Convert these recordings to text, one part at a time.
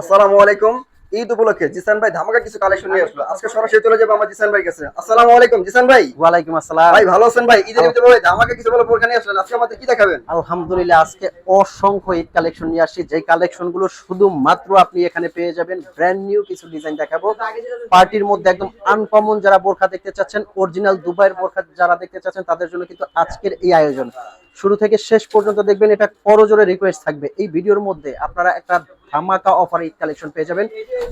আসসালামু আলাইকুম। ঈদ উপলক্ষে জিসান ভাই ধামাকা কিছু কালেকশন নিয়ে আসলো। আজকে সরাসরি চলে যাব আমার জিসান ভাই কাছে। আসসালামু আলাইকুম জিসান ভাই। ওয়ালাইকুম আসসালাম। ভাই ভালো আছেন ভাই? ঈদের ভাই ধামাকা কিছু বলে নিয়ে আসলেন। আজকে আমাদের কি দেখাবেন? আলহামদুলিল্লাহ আজকে অসংখ্য ঈদ কালেকশন নিয়ে আসছি। যে কালেকশনগুলো শুধুমাত্র আপনি এখানে পেয়ে যাবেন ব্র্যান্ড নিউ কিছু ডিজাইন দেখাবো। পার্টির মধ্যে একদম আনকমন যারা বোরখা দেখতে চাচ্ছেন অরিজিনাল দুবাইয়ের বোরখা যারা দেখতে চাচ্ছেন তাদের জন্য কিন্তু আজকের এই আয়োজন। শুরু থেকে শেষ পর্যন্ত দেখবেন এটা করজোরে রিকোয়েস্ট থাকবে। এই ভিডিওর মধ্যে আপনারা একটা ধামাকা অফার ঈদ কালেকশন পেয়ে যাবেন।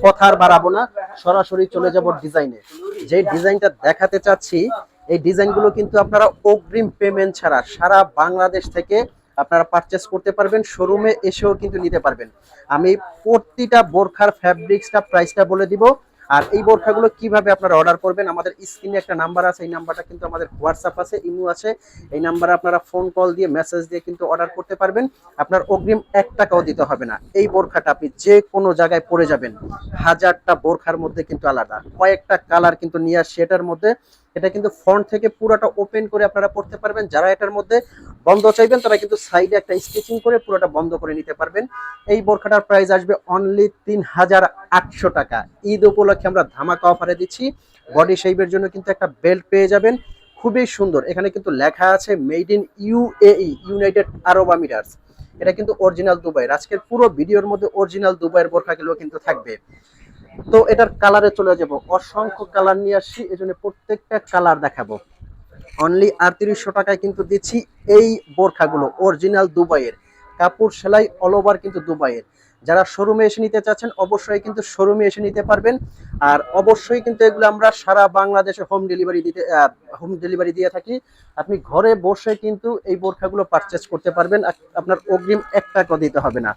কথা আর বাড়াবো না, সরাসরি চলে যাব ডিজাইনে যে ডিজাইনটা দেখাতে চাচ্ছি, এই ডিজাইনগুলো কিন্তু আপনারা অগ্রিম পেমেন্ট ছাড়া সারা বাংলাদেশ থেকে আপনারা পারচেস করতে পারবেন শোরুমে এসেও কিন্তু নিতে পারবেন। আমি প্রতিটা বোরখার ফ্যাব্রিক্সটা প্রাইসটা বলে দিব। আর এই বোরখাগুলো কীভাবে আপনারা অর্ডার করবেন? আমাদের স্ক্রিনে একটা নাম্বার আছে, এই নাম্বারটা কিন্তু আমাদের হোয়াটসঅ্যাপ আছে ইমো আছে। এই নাম্বারে আপনারা ফোন কল দিয়ে মেসেজ দিয়ে কিন্তু অর্ডার করতে পারবেন। আপনার অগ্রিম এক টাকাও দিতে হবে না। এই বোরখাটা আপনি যে কোনো জায়গায় পরে যাবেন। হাজারটা বোরখার মধ্যে কিন্তু আলাদা। কয়েকটা কালার কিন্তু নিয়ে আসছে এটার মধ্যে এটা কিন্তু ফ্রন্ট থেকে পুরোটা ওপেন করে আপনারা পড়তে পারবেন। যারা এটার মধ্যে বন্ধ চাইবেন, তারা কিন্তু সাইডে একটা স্টিচিং করে পুরোটা বন্ধ করে নিতে পারবেন। এই বোরখাটার প্রাইস আসবে অনলি তিন হাজার আটশো টাকা। ঈদ উপলক্ষে আমরা ধামাকা অফারে দিচ্ছি। বডি শেপের জন্য কিন্তু একটা বেল্ট পেয়ে যাবেন। খুবই সুন্দর। এখানে কিন্তু লেখা আছে made in UAE United Arab Emirates এটা কিন্তু অরিজিনাল দুবাইয়ের আজকের পুরো ভিডিওর মধ্যে অরিজিনাল দুবাইয়ের বোরখাগুলো কিন্তু থাকবে। তো এটার কালারে চলে যাব। অসংখ্য কালার নিয়ে আসছি এই জন্য প্রত্যেকটা কালার দেখাবো। অনলি আটত্রিশশো টাকায় কিন্তু দিচ্ছি এই বোরখাগুলো অরিজিনাল দুবাইয়ের। কাপড় সেলাই অল ওভার কিন্তু দুবাইয়ের। যারা শোরুমে এসে নিতে চাচ্ছেন, অবশ্যই কিন্তু শোরুমে এসে নিতে পারবেন। আর অবশ্যই কিন্তু এগুলো আমরা সারা বাংলাদেশে হোম ডেলিভারি দিতে হোম ডেলিভারি দিয়ে থাকি। আপনি ঘরে বসে কিন্তু এই বোরখাগুলো পারচেস করতে পারবেন। আপনার অগ্রিম এক টাকা দিতে হবে না।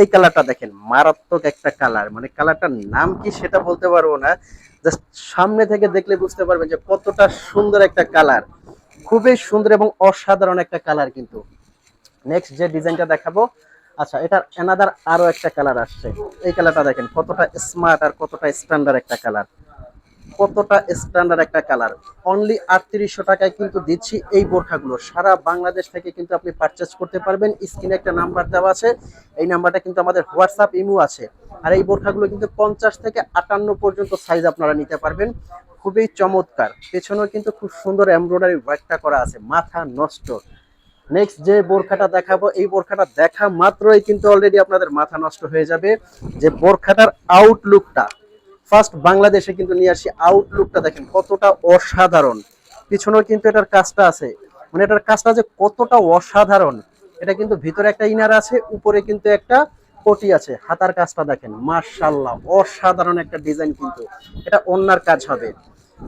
এই কালারটা দেখেন, মারাত্মক একটা কালার মানে কালারটার নাম কি সেটা বলতে পারব না। জাস্ট সামনে থেকে দেখলে বুঝতে পারবেন যে কতটা সুন্দর একটা কালার খুবই সুন্দর এবং অসাধারণ একটা কালার কিন্তু। নেক্সট যে ডিজাইনটা দেখাবো আচ্ছা এটার এনাদার আরও একটা কালার আসছে। এই কালারটা দেখেন, কতটা স্মার্ট আর কতটা স্ট্যান্ডার্ড একটা কালার কতটা স্ট্যান্ডার্ড একটা কালার অনলি আটত্রিশশো টাকায় কিন্তু দিচ্ছি এই বোরখাগুলো। সারা বাংলাদেশ থেকে কিন্তু আপনি পারচেস করতে পারবেন। স্ক্রিনে একটা নাম্বার দেওয়া আছে। এই নাম্বারটা কিন্তু আমাদের হোয়াটসঅ্যাপ ইমো আছে। আর এই বোরখাগুলো কিন্তু পঞ্চাশ থেকে আটান্ন পর্যন্ত সাইজ আপনারা নিতে পারবেন। খুবই চমৎকার। পেছনেও কিন্তু খুব সুন্দর এমব্রয়ডারি ওয়ার্কটা করা আছে। মাথা নষ্ট। নেক্সট যে বোরখাটা দেখাবো, এই বোরখাটা দেখা মাত্রই কিন্তু অলরেডি আপনাদের মাথা নষ্ট হয়ে যাবে। যে বোরখাটার আউটলুকটা ফার্স্ট বাংলাদেশে কিন্তু নিয়ে আসি আউটলুকটা দেখেন কতটা অসাধারণ। পিছনেও কিন্তু এটার কাজটা আছে। মানে এটার কাজটা যে কতটা অসাধারণ, এটা কিন্তু ভিতরে একটা ইনার আছে, উপরে কিন্তু একটা কোটি আছে। হাতার কাজটা দেখেন মার্শাল্লাহ অসাধারণ একটা ডিজাইন কিন্তু। এটা অন্যার কাজ হবে।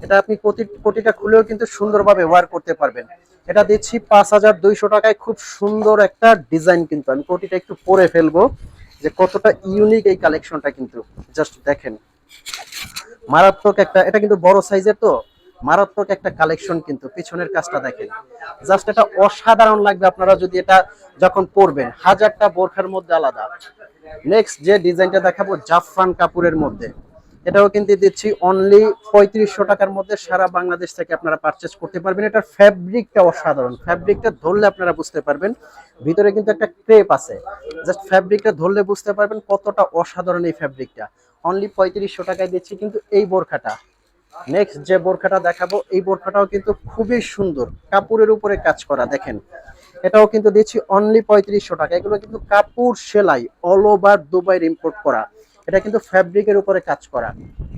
এটা আপনি কোটি কোটিটা খুলেও কিন্তু সুন্দরভাবে ওয়ার করতে পারবেন। এটা দিচ্ছি পাঁচ হাজার দুইশো টাকায়। খুব সুন্দর একটা ডিজাইন কিন্তু আমি কোটিটা একটু পরে ফেলব যে কতটা ইউনিক এই কালেকশনটা কিন্তু। জাস্ট দেখেন। মারাত্মক একটা, এটা কিন্তু বড় সাইজের তো। মারাত্মক একটা কালেকশন কিন্তু। পিছনের কাজটা দেখেন। জাস্ট এটা অসাধারণ লাগবে আপনারা যদি এটা যখন পরবেন। হাজারটা বোরখার মধ্যে আলাদা। নেক্সট যে ডিজাইনটা দেখাবো, জাফরান কাপুরের মধ্যে। এটাও কিন্তু দিচ্ছি অনলি পঁয়ত্রিশশো টাকার মধ্যে সারা বাংলাদেশ থেকে আপনারা পারচেস করতে পারবেন। এটার ফ্যাব্রিকটা অসাধারণ। ফ্যাব্রিকটা ধরলে আপনারা বুঝতে পারবেন, ভিতরে কিন্তু একটা ক্রেপ আছে। জাস্ট ফ্যাব্রিকটা ধরলে বুঝতে পারবেন কতটা অসাধারণ এই ফ্যাব্রিকটা অনলি পঁয়ত্রিশশো টাকায় দিচ্ছি কিন্তু এই বোরখাটা। নেক্সট যে বোরখাটা দেখাবো, এই বোরখাটাও কিন্তু খুবই সুন্দর। কাপড়ের উপরে কাজ করা, দেখেন। এটাও কিন্তু দিচ্ছি অনলি পঁয়ত্রিশশো টাকা। এগুলো কিন্তু কাপড় সেলাই অল ওভার দুবাইয়ের ইম্পোর্ট করা। এটা কিন্তু ফ্যাব্রিকের উপরে কাজ করা।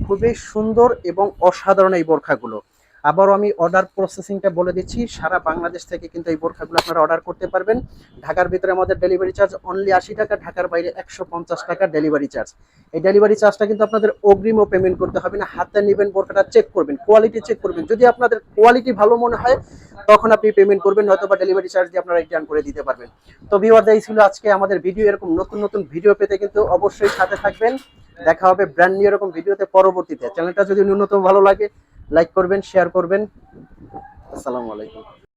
খুবই সুন্দর এবং অসাধারণ এই বোরখাগুলো। আবারও আমি অর্ডার প্রসেসিংটা বলে দিচ্ছি, সারা বাংলাদেশ থেকে কিন্তু এই বোরখাগুলো আপনারা অর্ডার করতে পারবেন। ঢাকার ভিতরে আমাদের ডেলিভারি চার্জ অনলি আশি টাকা, ঢাকার বাইরে একশো পঞ্চাশ টাকা ডেলিভারি চার্জ এই ডেলিভারি চার্জটা কিন্তু আপনাদের অগ্রিমও পেমেন্ট করতে হবে না, হাতে নেবেন, বোরখাটা চেক করবেন কোয়ালিটি চেক করবেন। যদি আপনাদের কোয়ালিটি ভালো মনে হয়, তখন আপনি পেমেন্ট করবেন নয়তো বা ডেলিভারি চার্জ দিয়ে আপনারা রিটার্ন করে দিতে পারবেন। তো ভিওয়ার এই ছিল আজকে আমাদের ভিডিও এরকম নতুন নতুন ভিডিও পেতে কিন্তু অবশ্যই সাথে থাকবেন। দেখা হবে ব্র্যান্ড নিউ এরকম ভিডিওতে পরবর্তীতে। চ্যানেলটা যদি ন্যূনতম ভালো লাগে লাইক করবেন শেয়ার করবেন। আসসালামু আলাইকুম।